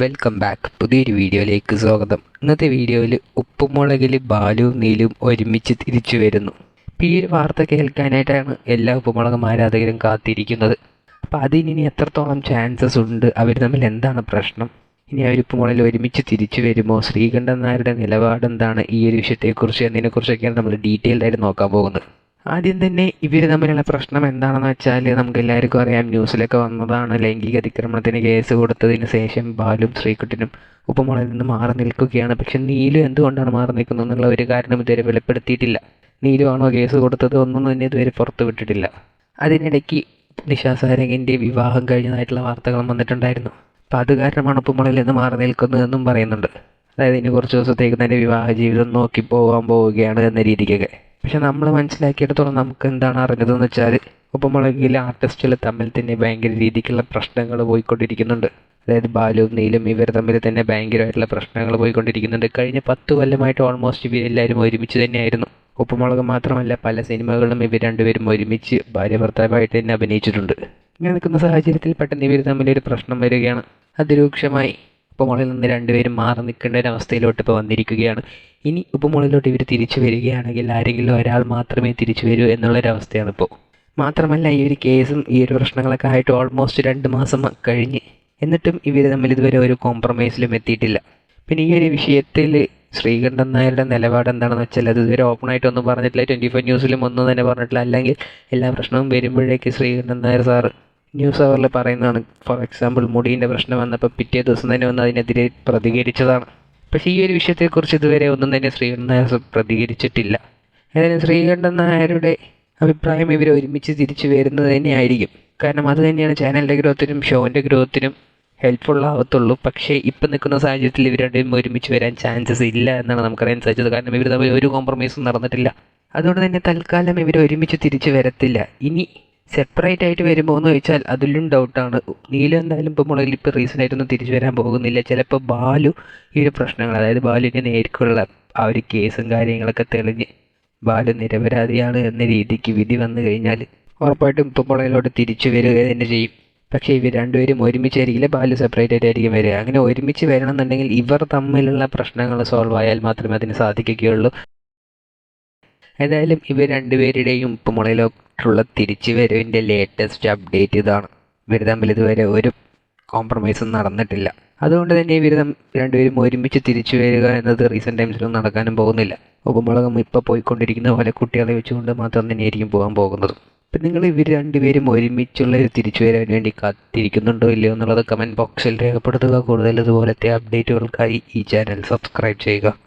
Welcome back പുതിയൊരു വീഡിയോയിലേക്ക് സ്വാഗതം. ഇന്നത്തെ വീഡിയോയിൽ ഉപ്പുമുളകിൽ ബാലുവും നീലും ഒരുമിച്ച് തിരിച്ചു വരുന്നു. ഈ ഒരു വാർത്ത കേൾക്കാനായിട്ടാണ് എല്ലാ ഉപ്പുമുളകും ആരാധകരും കാത്തിരിക്കുന്നത്. അപ്പോൾ അതിനി എത്രത്തോളം ചാൻസസ് ഉണ്ട്? അവർ തമ്മിൽ എന്താണ് പ്രശ്നം? ഇനി അവർ ഉപ്പുമുളകിൽ ഒരുമിച്ച് തിരിച്ചു വരുമോ? ശ്രീകണ്ഠൻ നായരുടെ നിലപാട് എന്താണ് ഈ ഒരു വിഷയത്തെക്കുറിച്ച്? എന്നതിനെക്കുറിച്ചൊക്കെയാണ് നമ്മൾ ഡീറ്റെയിൽഡായിട്ട് നോക്കാൻ പോകുന്നത്. ആദ്യം തന്നെ ഇവർ തമ്മിലുള്ള പ്രശ്നം എന്താണെന്ന് വെച്ചാൽ നമുക്ക് എല്ലാവർക്കും അറിയാം ന്യൂസിലൊക്കെ വന്നതാണ് ലൈംഗിക അതിക്രമണത്തിന് കേസ് കൊടുത്തതിന് ശേഷം ബാലും ശ്രീകുട്ടനും ഉപ്പുമുളയിൽ നിന്ന് മാറി നിൽക്കുകയാണ്. പക്ഷെ നീലു എന്തുകൊണ്ടാണ് മാറി നിൽക്കുന്നത് എന്നുള്ള ഒരു കാരണം ഇതുവരെ വെളിപ്പെടുത്തിയിട്ടില്ല. നീലു ആണോ കേസ് കൊടുത്തത് ഒന്നും തന്നെ ഇതുവരെ പുറത്തു വിട്ടിട്ടില്ല. അതിനിടയ്ക്ക് നിഷാസാരംഗിന്റെ വിവാഹം കഴിഞ്ഞതായിട്ടുള്ള വാർത്തകളും വന്നിട്ടുണ്ടായിരുന്നു. അപ്പോൾ അത് കാരണമാണ് ഉപ്പുമുളയിൽ നിന്ന് മാറി നിൽക്കുന്നതെന്നും പറയുന്നുണ്ട്. അതായത് ഇനി കുറച്ച് ദിവസത്തേക്ക് തന്നെ വിവാഹ ജീവിതം നോക്കി പോകാൻ പോവുകയാണ് എന്ന രീതിക്കൊക്കെ. പക്ഷെ നമ്മൾ മനസ്സിലാക്കിയിടത്തോളം നമുക്ക് എന്താണ് അറിഞ്ഞതെന്ന് വെച്ചാൽ ഉപ്പുമുളകിലെ ആർട്ടിസ്റ്റുകൾ തമ്മിൽ തന്നെ ഭയങ്കര രീതിക്കുള്ള പ്രശ്നങ്ങൾ പോയിക്കൊണ്ടിരിക്കുന്നുണ്ട്. അതായത് ബാലുവും നീലും ഇവർ തമ്മിൽ തന്നെ ഭയങ്കരമായിട്ടുള്ള പ്രശ്നങ്ങൾ പോയിക്കൊണ്ടിരിക്കുന്നുണ്ട്. കഴിഞ്ഞ പത്ത് കൊല്ലമായിട്ട് ഓൾമോസ്റ്റ് ഇവരെല്ലാവരും ഒരുമിച്ച് തന്നെയായിരുന്നു. ഉപ്പുമുളക് മാത്രമല്ല പല സിനിമകളിലും ഇവർ രണ്ടുപേരും ഒരുമിച്ച് ഭാര്യ ഭർത്താവായിട്ട് തന്നെ അഭിനയിച്ചിട്ടുണ്ട്. ഇങ്ങനെ നിൽക്കുന്ന സാഹചര്യത്തിൽ പെട്ടെന്ന് ഇവർ തമ്മിലൊരു പ്രശ്നം വരികയാണ്. അതിരൂക്ഷമായി. ഉപ്പുമുളകിൽ നിന്ന് രണ്ടുപേരും മാറി നിൽക്കേണ്ട ഒരു അവസ്ഥയിലോട്ട് ഇപ്പോൾ വന്നിരിക്കുകയാണ്. ഇനി ഉപ്പുമുളകിലോട്ട് ഇവർ തിരിച്ചു വരികയാണെങ്കിൽ ആരെങ്കിലും ഒരാൾ മാത്രമേ തിരിച്ചു വരൂ എന്നുള്ളൊരവസ്ഥയാണ് ഇപ്പോൾ മാത്രമല്ല ഈ ഒരു കേസും ഈ ഒരു പ്രശ്നങ്ങളൊക്കെ ആയിട്ട് ഓൾമോസ്റ്റ് രണ്ട് മാസം കഴിഞ്ഞ്. എന്നിട്ടും ഇവർ തമ്മിൽ ഇതുവരെ ഒരു കോംപ്രമൈസിലും എത്തിയിട്ടില്ല. പിന്നെ ഈ ഒരു വിഷയത്തിൽ ശ്രീകണ്ഠൻ നായരുടെ നിലപാട് എന്താണെന്ന് വെച്ചാൽ അത് ഇതുവരെ ഓപ്പൺ ആയിട്ടൊന്നും പറഞ്ഞിട്ടില്ല. ട്വന്റി ഫോർ ന്യൂസിലും ഒന്നും തന്നെ പറഞ്ഞിട്ടില്ല. അല്ലെങ്കിൽ എല്ലാ പ്രശ്നവും വരുമ്പോഴേക്ക് ശ്രീകണ്ഠൻ നായർ സാറ് ന്യൂസ് അവറിൽ പറയുന്നതാണ്. ഫോർ എക്സാമ്പിൾ മുടീന്റെ പ്രശ്നം വന്നപ്പോൾ പിറ്റേ ദിവസം തന്നെ വന്ന് അതിനെതിരെ പ്രതികരിച്ചതാണ്. പക്ഷേ ഈ ഒരു വിഷയത്തെക്കുറിച്ച് ഇതുവരെ ഒന്നും തന്നെ ശ്രീകണ്ഠൻ നായർ പ്രതികരിച്ചിട്ടില്ല. ഏതായാലും ശ്രീകണ്ഠൻ നായരുടെ അഭിപ്രായം ഇവർ ഒരുമിച്ച് തിരിച്ചു വരുന്നത് തന്നെയായിരിക്കും. കാരണം അത് തന്നെയാണ് ചാനലിന്റെ ഗ്രോത്തിനും ഷോന്റെ ഗ്രോത്തിനും ഹെൽപ്ഫുൾ ആവത്തുള്ളൂ. പക്ഷേ ഇപ്പം നിൽക്കുന്ന സാഹചര്യത്തിൽ ഇവർ രണ്ടും ഒരുമിച്ച് വരാൻ ചാൻസസ് ഇല്ല എന്നാണ് നമുക്കറിയാൻ സാധിച്ചത്. കാരണം ഇവർ തമ്മിൽ ഒരു കോംപ്രമൈസും നടന്നിട്ടില്ല. അതുകൊണ്ട് തന്നെ തൽക്കാലം ഇവർ ഒരുമിച്ച് തിരിച്ചു വരത്തില്ല. ഇനി സെപ്പറേറ്റ് ആയിട്ട് വരുമ്പോൾ എന്ന് ചോദിച്ചാൽ അതിലും ഡൗട്ടാണ് നീല എന്തായാലും ഇപ്പോൾ മുളകിൽ ഇപ്പോൾ റീസെന്റ് ആയിട്ടൊന്നും തിരിച്ചു വരാൻ പോകുന്നില്ല. ചിലപ്പോൾ ബാലു ഈ ഒരു പ്രശ്നങ്ങൾ അതായത് ബാലുവിന്റെ നേരിക്കുള്ള ആ ഒരു കേസും കാര്യങ്ങളൊക്കെ തെളിഞ്ഞ് ബാലു നിരപരാധിയാണ് എന്ന രീതിക്ക് വിധി വന്നു കഴിഞ്ഞാൽ ഉറപ്പായിട്ടും ഇപ്പോൾ മുളകിലോട്ട് തിരിച്ചു വരിക തന്നെ ചെയ്യും. പക്ഷേ ഇവർ രണ്ടുപേരും ഒരുമിച്ചായിരിക്കില്ല ബാലു സെപ്പറേറ്റ് ആയിട്ടായിരിക്കും വരിക. അങ്ങനെ ഒരുമിച്ച് വരണം എന്നുണ്ടെങ്കിൽ ഇവർ തമ്മിലുള്ള പ്രശ്നങ്ങൾ സോൾവ് ആയാൽ മാത്രമേ അതിന് സാധിക്കുകയുള്ളൂ. ഏതായാലും ഇവർ രണ്ടുപേരുടെയും ഉപ്പുമുളയിലോട്ടുള്ള തിരിച്ചു വരവിന്റെ ലേറ്റസ്റ്റ് അപ്ഡേറ്റ് ഇതാണ്. ഇവർ തമ്മിൽ ഇതുവരെ ഒരു കോംപ്രമൈസും നടന്നിട്ടില്ല. അതുകൊണ്ട് തന്നെ ഇവർ രണ്ടുപേരും ഒരുമിച്ച് തിരിച്ചു വരിക എന്നത് റീസെന്റ് ടൈംസിലൊന്നും നടക്കാനും പോകുന്നില്ല. ഉപമുളകം ഇപ്പോൾ പോയിക്കൊണ്ടിരിക്കുന്ന പോലെ കുട്ടികളെ വെച്ചുകൊണ്ട് മാത്രം തന്നെയായിരിക്കും പോകാൻ പോകുന്നത്. അപ്പം നിങ്ങൾ ഇവർ രണ്ടുപേരും ഒരുമിച്ചുള്ള ഒരു തിരിച്ചു വരാൻ വേണ്ടി കാത്തിരിക്കുന്നുണ്ടോ ഇല്ലയോ എന്നുള്ളത് കമന്റ് ബോക്സിൽ രേഖപ്പെടുത്തുക. കൂടുതൽ ഇതുപോലത്തെ അപ്ഡേറ്റുകൾക്കായി ഈ ചാനൽ സബ്സ്ക്രൈബ് ചെയ്യുക.